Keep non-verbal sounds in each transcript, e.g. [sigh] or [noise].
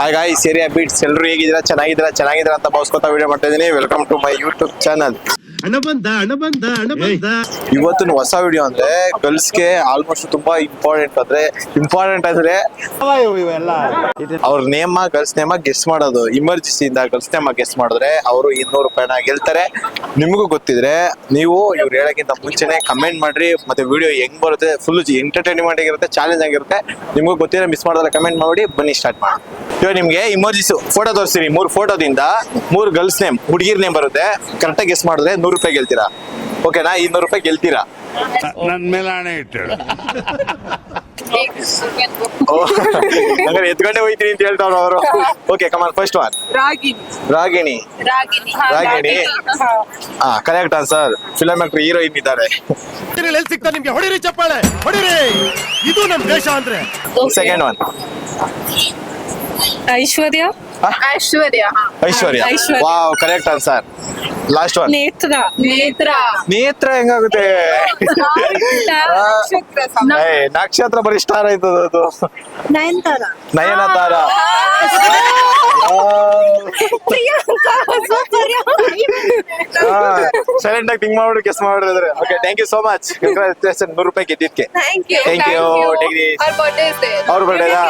Hi guys area beats ಎಲ್ಲರೂ ಹೇಗಿದ್ದೀರಾ ಚೆನ್ನಾಗಿದ್ದೀರಾ ಚೆನ್ನಾಗಿದ್ದೀರಾ ಅಂತ ಭಾವಿಸ್ಕೊತಾ ವಿಡಿಯೋ ಮಾಡ್ತಾ ಇದೀನಿ welcome to my YouTube channel ಇವತ್ತಿನ ಹೊಸ ವಿಡಿಯೋ ಅಂದ್ರೆ ಗರ್ಲ್ಸ್ಗೆ ಆಲ್ಮೋಸ್ಟ್ ತುಂಬಾ ಇಂಪಾರ್ಟೆಂಟ್ ಅಂದ್ರೆ ಇಂಪಾರ್ಟೆಂಟ್ ಅಂದ್ರೆ ಅವ್ರ ನೇಮ ಗರ್ಲ್ಸ್ ನೇಮ ಗೆಸ್ ಮಾಡೋದು. ಇಮರ್ಜೆನ್ಸಿ ಇಂದ ಗರ್ಲ್ಸ್ ನೇಮ ಗೆಸ್ ಮಾಡಿದ್ರೆ ಅವರು ಇನ್ನೂರು ರೂಪಾಯಿನ ಗೆಲ್ತಾರೆ. ನಿಮಗೂ ಗೊತ್ತಿದ್ರೆ ನೀವು ಇವ್ರು ಹೇಳಕ್ಕಿಂತ ಮುಂಚೆನೆ ಕಮೆಂಟ್ ಮಾಡ್ರಿ. ಮತ್ತೆ ವಿಡಿಯೋ ಹೆಂಗ್ ಬರುತ್ತೆ ಫುಲ್ ಎಂಟರ್ಟೈನ್ಮೆಂಟ್ ಆಗಿರುತ್ತೆ ಚಾಲೆಂಜ್ ಆಗಿರುತ್ತೆ. ನಿಮಗೂ ಗೊತ್ತಿದ್ರೆ ಮಿಸ್ ಮಾಡಿದ್ರೆ ಕಮೆಂಟ್ ಮಾಡಿ ಬನ್ನಿ ಸ್ಟಾರ್ಟ್ ಮಾಡಿ ಇವಾಗ ನಿಮ್ಗೆ ಇಮೋಜಿಸ್ ಫೋಟೋ ತೋರಿಸ್ತೀನಿ. ಮೂರು ಫೋಟೋದಿಂದ ಮೂರು ಗರ್ಲ್ಸ್ ನೇಮ್ ಹುಡುಗಿರ್ ನೇಮ್ ಬರುತ್ತೆ. ಕರೆಕ್ಟಾಗಿ ಗೆಸ್ ಮಾಡಿದ್ರೆ ನೂರು ರೂಪಾಯಿ ಗೆಲ್ತೀರಾ? ಓಕೆನಾ ಇನ್ನೂರು ರೂಪಾಯಿ ಗೆಲ್ತೀರಾ? ನನ್ ಮೇಲೆ ಹಣೆ ಇಟ್ಟು ಹಂಗಾರೆ ಎತ್ಕೊಂಡೆ ಹೋಯ್ತೀನಿ ಅಂತ ಹೇಳ್ತಾವ್ರ ಅವರು. Okay come on first one Ragini. Ragini. Ragini. Ragini. ಹಾ correct answer film actor heroine ಇದ್ದಾರೆ. ಎಲ್ಲಿ ಸಿಗ್ತಾ ನಿಮ್ಗೆ? ಹೊಡಿರಿ ಚಪ್ಪಾಳೆ. ಹೊಡಿರಿ ಇದು ನಮ್ ದೇಶ ಅಂದ್ರೆ. Second one Aishwarya? Aishwarya Aishwarya? Aishwarya. Wow correct answer last one Netra. Netra. Netra ಹೆಂಗಾಗುತ್ತೆ? ಏ, ನಕ್ಷತ್ರ ಬರೀ ಸ್ಟಾರ್ ಆಯ್ತದ ಅದು ನಯನತಾರ. ನಯನತಾರ ಸೈಲೆಂಟ್ ಆಗಿ ಥಿಂಕ್ ಮಾಡ್ಬಿಟ್ಟು ಕೆಸ್ ಮಾಡಿದ್ರೆ okay thank you so much congratulation ನೂರು ರೂಪಾಯಿ ಗೆದ್ದಿದ್ಕೆ ಥ್ಯಾಂಕ್ ಯು. ಅವ್ರ ಬರ್ಡೇ ಇದೆ.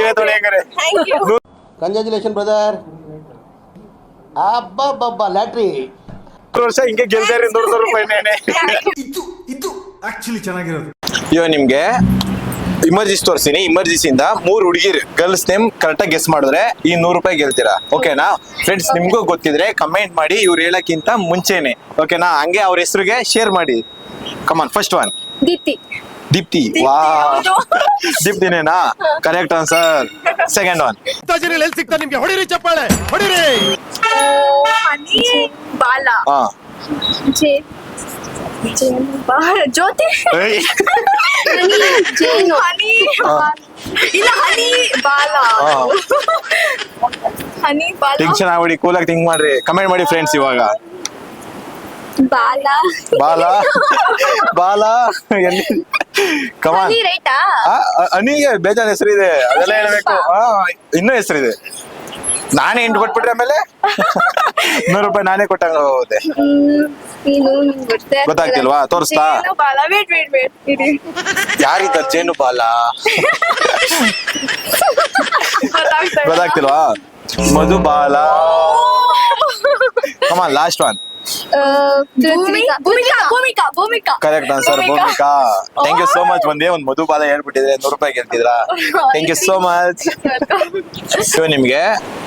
ಅವ್ರ ತೊಳೆ ಹೆಂಗಾರೆ. ಕಂಗ್ರಾಚುಲೇಷನ್ ಬ್ರದರ್ ಬಬ್ಬಾ ಲ್ಯಾಟ್ರಿ ವರ್ಷ ಹಿಂಗೆ ಗೆಲ್ತಾರೆ ನೂರು ನೂರು ರೂಪಾಯಿ ಇದು ಇದು ಆಕ್ಚುಲಿ ಚೆನ್ನಾಗಿರೋದು. ಅಯ್ಯೋ ನಿಮ್ಗೆ ಇಮರ್ಜಿಸಿ ತೋರಿಸ್ತೀನಿ. ಇಮರ್ಜಿಸಿಂದ ಮೂರು ಹುಡುಗಿರು ಗರ್ಲ್ಸ್ ನೇಮ್ ಕರೆಕ್ಟ್ ಗೆಸ್ ಮಾಡಿದ್ರೆ ಈ ನೂರು ರೂಪಾಯಿ ಗೆಲ್ತೀರಾ? ಓಕೆನಾ ಫ್ರೆಂಡ್ಸ್ ನಿಮ್ಗೂ ಗೊತ್ತಿದ್ರೆ ಕಮೆಂಟ್ ಮಾಡಿ ಇವ್ರು ಹೇಳಕ್ಕಿಂತ ಮುಂಚೆನೆ. ಓಕೆನಾ ಹಂಗೆ ಅವ್ರ ಹೆಸರಿಗೆ ಶೇರ್ ಮಾಡಿ. Come on first one Deepti. Deepti. ವಾ. ದೀಪ್ತಿನೇನಾ? ಕರೆಕ್ಟ್ ಆನ್ಸರ್ ಸೆಕೆಂಡ್ ಒನ್ ಎಲ್ಲಿ ಸಿಗ್ತಾ ನಿಮ್ಗೆ? ಹೊಡಿರಿ ಚಪ್ಪಾಳೆ ಹೊಡಿರಿ. ಬಾಲ. ಹಾ. ಜೇ. ಜ್ಯೋತಿ. ಜೇನು ಹನಿ ಇಲ್ಲ ಹನಿ ಬಾಲ ಹನಿ ಬಾಲ ಟೆನ್ಷನ್ ಆಗ್ಬಿಡಿ ಕೂಲಾಗಿ ಥಿಂಕ್ ಮಾಡ್ರಿ. ಕಮೆಂಟ್ ಮಾಡಿ ಫ್ರೆಂಡ್ಸ್ ಇವಾಗ. ಬಾಲ ಬಾಲ ಬಾಲ ಕಮಾನ್ ಹನಿ ರೈಟಾ ಅನಿಗೆ ಬೇಜಾನ್ ಹೆಸರಿದೆ. ಅದೆಲ್ಲ ಹೇಳ್ಬೇಕು. ಇನ್ನೂ ಹೆಸರಿದೆ. ನಾನೇ ಹಿಂಡ್ ಕೊಟ್ಬಿಟ್ರೆ ಆಮೇಲೆ? ನೂರು ರೂಪಾಯಿ ನಾನೇ ಕೊಟ್ಟಂಗ ಹೋದೆ. ಗೊತ್ತಾಗ್ತಿಲ್ವಾ? ತೋರಿಸ್ತಾ? ಯಾರಿದ್ದ ಜೇನು ಬಾಲ? ಗೊತ್ತಾಗ್ತಿಲ್ವಾ? Madhu Bala come on last one Bhoomika Bhoomika correct answer Bhoomika. Thank you so much ಒಂದೇ ಒಂದು ಮಧು ಬಾಲ ಹೇಳ್ಬಿಟ್ಟಿದ್ರೆ ನೂರು ರೂಪಾಯಿ ಗೆಲ್ತಿದ್ರಾ thank you so much so ನಿಮ್ಗೆ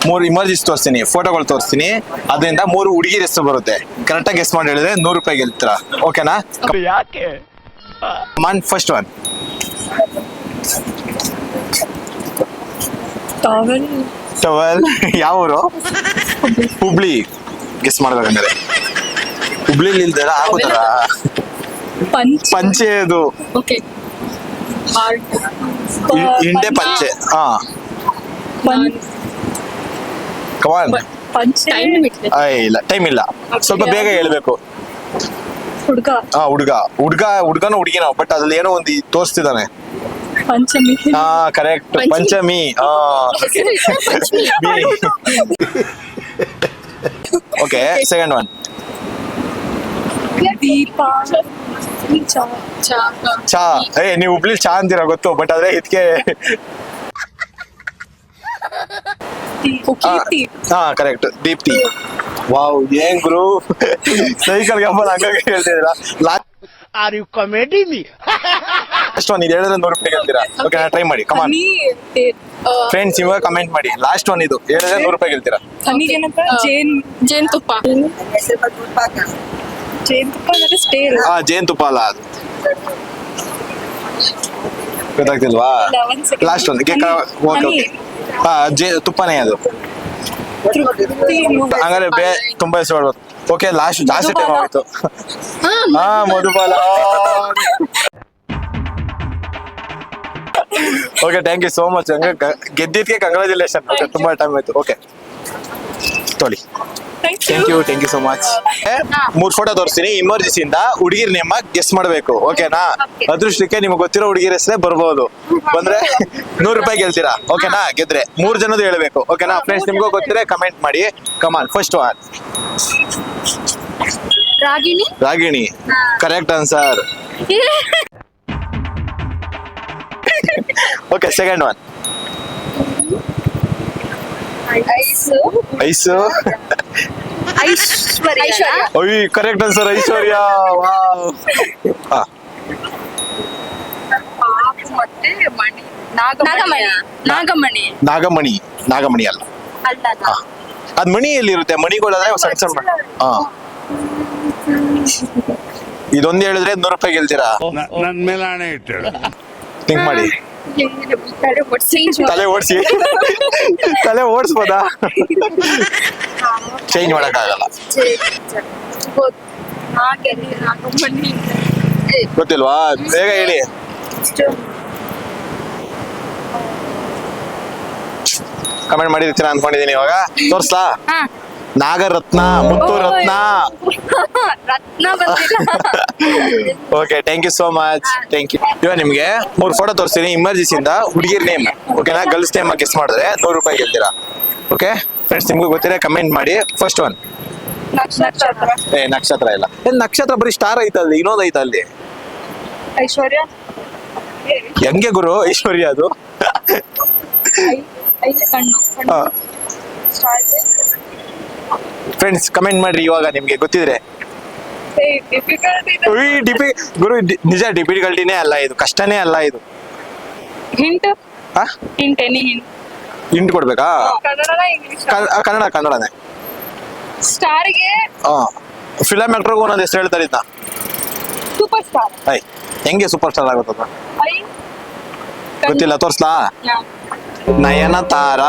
ಮೂರು ಇಮರ್ಜಿಸ್ ತೋರಿಸ್ತೀನಿ ಫೋಟೋಗಳು ತೋರಿಸ್ತೀನಿ. ಅದರಿಂದ ಮೂರು ಹುಡುಗಿ ಹೆಸರು ಬರುತ್ತೆ. ಕರೆಕ್ಟಾಗಿ ಗೆಸ್ ಮಾಡಿ ಹೇಳಿದ್ರೆ ನೂರು ರೂಪಾಯಿ ಗೆಲ್ತೀರಾ ಓಕೆನಾ ಯಾಕೆ? ಮನ್ ಫಸ್ಟ್ ಒನ್ ಟವಲ್ ಯಾವ ಊರು ಹುಬ್ಳಿ. ಗೆಸ್ ಮಾಡ್ಬೇಕಂದ್ರೆ. ಇಲ್ದಾರ ಆಗುತ್ತಾರ ಪಂಚ್. ಪಂಚೆ ಅದು. ಓಕೆ. ಇಂಡೆ ಪಂಚೆ. ಹಾ. Come on punch. ಟೈಮ್ ಇಲ್ಲ. ಟೈಮ್ ಇಲ್ಲ. ಸ್ವಲ್ಪ ಬೇಗ ಹೇಳ್ಬೇಕು. ಹುಡುಗ. ಹಾ ಹುಡುಗ. ಹುಡುಗ ಹುಡುಗನ ಹುಡುಗಿನ ಬಟ್ ಅದ್ರಲ್ಲಿ ಏನೋ ಒಂದು ತೋರಿಸ್ತಿದ್ದಾನೆ. ಪಂಚಮಿ. ಹಾ ಕರೆಕ್ಟ್ ಪಂಚಮಿ. ಹಾ. ಓಕೆ ಸೆಕೆಂಡ್ ಒನ್ ದೀಪ ಚಾ ಏ ನೀವು ಹುಬ್ಳಿ ಚಾ ಅಂತೀರ ಗೊತ್ತು ಬಟ್ ಆದ್ರೆ ಇದಕ್ಕೆ ಹಾ ಕರೆಕ್ಟ್ ದೀಪ್ತಿ ವಾವ್ ಏನ್ ಗುರು? ಸೈಕಲ್ ಗಂಬಲ್ ಹಂಗಾಗಿ ಹೇಳ್ತಿದ್ದೀರಾ? Are you comedy me last one ಇದು ಹೇಳಿದ್ರೆ ನೂರು ರೂಪಾಯಿ ಗೆಲ್ತೀರಾ ಓಕೆ ಟ್ರೈ ಮಾಡಿ. ಕಮಾನ್ ಫ್ರೆಂಡ್ಸ್ ಇವಾಗ ಕಮೆಂಟ್ ಮಾಡಿ. ಲಾಸ್ಟ್ ಒನ್ ಇದು. ಹೇಳಿದ್ರೆ ನೂರು ರೂಪಾಯಿ ಗೆಲ್ತೀರಾ ಜೇನ್ ಜೇನುತುಪ್ಪ ಮತ್ತೆ ಸ್ಟೇಲ್ ಹಾ ಜೇನುತುಪ್ಪ ಅಲ್ಲ ಅದು. ಗೊತ್ತಾಗ್ತಿಲ್ವಾ. ಲಾಸ್ಟ್ ಒಂದು ಕೇಕ್ ಓಕೆ. ಹಾ ಜೇ ತುಪ್ಪನೇ ಅದು. ಹಂಗಾದ್ರೆ ಬೇ ತುಂಬಾ ಹೆಸರು ಮಾಡ್ಬೋದು ಓಕೆ ಲಾಸ್ಟ್ ಜಾಸ್ತಿ ಟೈಮ್ ಆಗ್ತು ಆಯ್ತು. ಹಾ Madhubala. [laughs] Okay thank you so much ಹಂಗ ಗೆದ್ದಿದ್ಕೆ ಕಂಗ್ರಾಚುಲೇಷನ್ ಓಕೆ ತುಂಬಾ ಟೈಮ್ ಆಯ್ತು. ಓಕೆ. ತೊಳಿ. Thank you thank you so much ಮೂರ್ ಫೋಟೋ ತೋರಿಸ್ತೀನಿ. ಇಮರ್ಜೆನ್ಸಿ ಇಂದ ಹುಡುಗಿರ್ ನೇಮ ಗೆಸ್ ಮಾಡ್ಬೇಕು ಓಕೆನಾ. ಅದೃಷ್ಟಕ್ಕೆ ನಿಮ್ಗೆ ಗೊತ್ತಿರೋ ಹುಡುಗಿರ ಹೆಸರೇ ಬರ್ಬೋದು. ಬಂದ್ರೆ ನೂರ್ ರೂಪಾಯಿ ಗೆಲ್ತೀರಾ? ಓಕೆನಾ ಗೆದ್ರೆ ಮೂರ್ ಜನದ ಹೇಳ್ಬೇಕು ಓಕೆನಾ ಫ್ರೆಂಡ್ಸ್ ನಿಮ್ಗೂ ಗೊತ್ತಿದ್ರೆ ಕಮೆಂಟ್ ಮಾಡಿ. Come on first one Ragini? Ragini. Correct answer okay second one Aishu. Aishwarya. Correct answer Aishwarya. Nagamani. Nagamani. Nagamani. Nagamani. ಅಲ್ಲ. ಅದ್ ಮಣಿ ಎಲ್ಲಿರುತ್ತೆ ಮಣಿಗಳಾದ್ರೆ ಸಣ್ಣ ಸಣ್ಣ ಮಣಿ. ಹಾ. ಇದೊಂದು ಹೇಳಿದ್ರೆ ನೂರು ರೂಪಾಯಿ ಗೆಲ್ತೀರಾ? ನನ್ ಮೇಲೆ ಆಣೆ ಇಟ್ಟು ಥಿಂಕ್ [laughs] ಮಾಡಿ. ತಲೆ ಓಡಿಸಿ. ತಲೆ ಓಡಿಸ್ಬೋದಾ? [laughs] ಚೇಂಜ್ ಮಾಡಕ್ಕಾಗಲ್ಲ. ಗೊತ್ತಿಲ್ವಾ? ಬೇಗ ಹೇಳಿ ಕಮೆಂಟ್ ಮಾಡಿರ್ತೀರಾ ಅನ್ಕೊಂಡಿದೀನಿ ಇವಾಗ. ತೋರ್ಸ್ಲಾ? ನಾಗರತ್ನ ಮುತ್ತು ರತ್ನ okay thank you so much thank you ಇವಾಗ ನಿಮ್ಗೆ ಮೂರ್ ಫೋಟೋ ತೋರಿಸ್ತೀನಿ ಇಮರ್ಜೆನ್ಸಿಯಿಂದ ಹುಡುಗಿರ್ ನೇಮ್ ಓಕೆನಾ ಗರ್ಲ್ಸ್ ನೇಮ್ ಕಿಸ್ ಮಾಡಿದ್ರೆ ನೂರು ರೂಪಾಯಿ ಗೆಲ್ತೀರಾ? ಓಕೆ ಫ್ರೆಂಡ್ಸ್ ನಿಮ್ಗೆ ಗೊತ್ತಿರೋ ಕಮೆಂಟ್ ಮಾಡಿ. ಫಸ್ಟ್ ಒನ್ ಏ ನಕ್ಷತ್ರ ಇಲ್ಲ. ಏನ್ ನಕ್ಷತ್ರ ಬರೀ ಸ್ಟಾರ್ ಐತಲ್ಲಿ ಇನ್ನೊಂದು ಐತ ಅಲ್ಲಿ. ಐಶ್ವರ್ಯ? ಹೆಂಗೆ ಗುರು ಐಶ್ವರ್ಯ ಅದು? ಹಾ. ಕಣ್ಣು ಫ್ರೆಂಡ್ಸ್ ಕಮೆಂಟ್ ಮಾಡ್ರಿ ಇವಾಗ ನಿಮ್ಗೆ ಗೊತ್ತಿದ್ರೆ. ಡಿಪಿ ಗುರು ನಿಜ ಡಿಫಿಕಲ್ಟಿನೇ ಅಲ್ಲ ಇದು ಕಷ್ಟನೇ ಅಲ್ಲ ಇದು. ಹಿಂಟ್ ಹಿಂಟ್ ಎನಿ ಹಿಂಟ್ ಕೊಡ್ಬೇಕಾ? ಕನ್ನಡ ಕನ್ನಡನೇ. ಸ್ಟಾರ್ಗೆ ಫಿಲಮ್ ಆಕ್ಟರ್ಗೂ ಒಂದೊಂದು ಹೆಸರು ಹೇಳ್ತಾರೆ ಇದನ್ನ ಸೂಪರ್ ಸ್ಟಾರ್ ಐ ಹೆಂಗೆ ಸೂಪರ್ ಸ್ಟಾರ್ ಆಗುತ್ತದ ಗೊತ್ತಿಲ್ಲ ತೋರಿಸ್ಲಾ? ನಯನ ತಾರ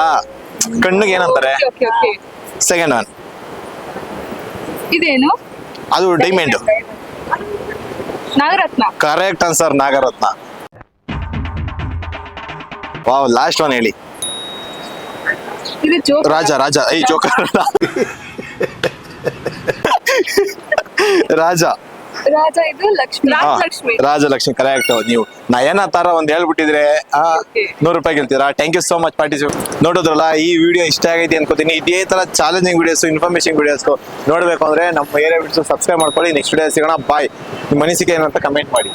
ಕಣ್ಣಿಗೆ ಏನಂತಾರೆ? ಸೆಕೆಂಡ್ ಒನ್ ಇದೇನು? ಅದು diamond Nagaratna. Correct answer Nagaratna. Wow last one ಹೇಳಿ. ಇದು ಜೋಕ್ ರಾಜ ರಾಜ ಐ ಜೋಕರ್ [laughs] ರಾಜ. ರಾಜ ಇದು ಲಕ್ಷ್ಮಿ. ಹಾ, ರಾಜಲಕ್ಷ್ಮಿ ರಾಜಲಕ್ಷ್ಮಿ ಕರೆಕ್ಟ್ ನೀವು ನಯನ ತರ ಒಂದ್ ಹೇಳ್ಬಿಟ್ಟಿದ್ರೆ ಆ, ನೂರು ರೂಪಾಯಿ ಗೆಲ್ತೀರಾ thank you so much participate ನೋಡಿದ್ರಲ್ಲ ಈ ವಿಡಿಯೋ ಇಷ್ಟ ಆಗೈತಿ ಅನ್ಕೋತೀನಿ. ಇದೇ ತರ ಚಾಲೆಂಜಿಂಗ್ ವಿಡಿಯೋಸ್ ಇನ್ಫಾರ್ಮೇಶನ್ ವಿಡಿಯೋಸ್ ನೋಡ್ಬೇಕು ಅಂದ್ರೆ ನಮ್ಮ ಏರಿಯಾ ವಿಡಿಯೋಸ್ ಸಬ್ಸ್ಕ್ರೈಬ್ ಮಾಡ್ಕೊಳ್ಳಿ. ನೆಕ್ಸ್ಟ್ ವಿಡಿಯೋ ಸಿಗೋಣ. ಬಾಯ್ ನಿಮ್ಮ ಅನಿಸಿಕೆ ಏನಂತ ಕಮೆಂಟ್ ಮಾಡಿ.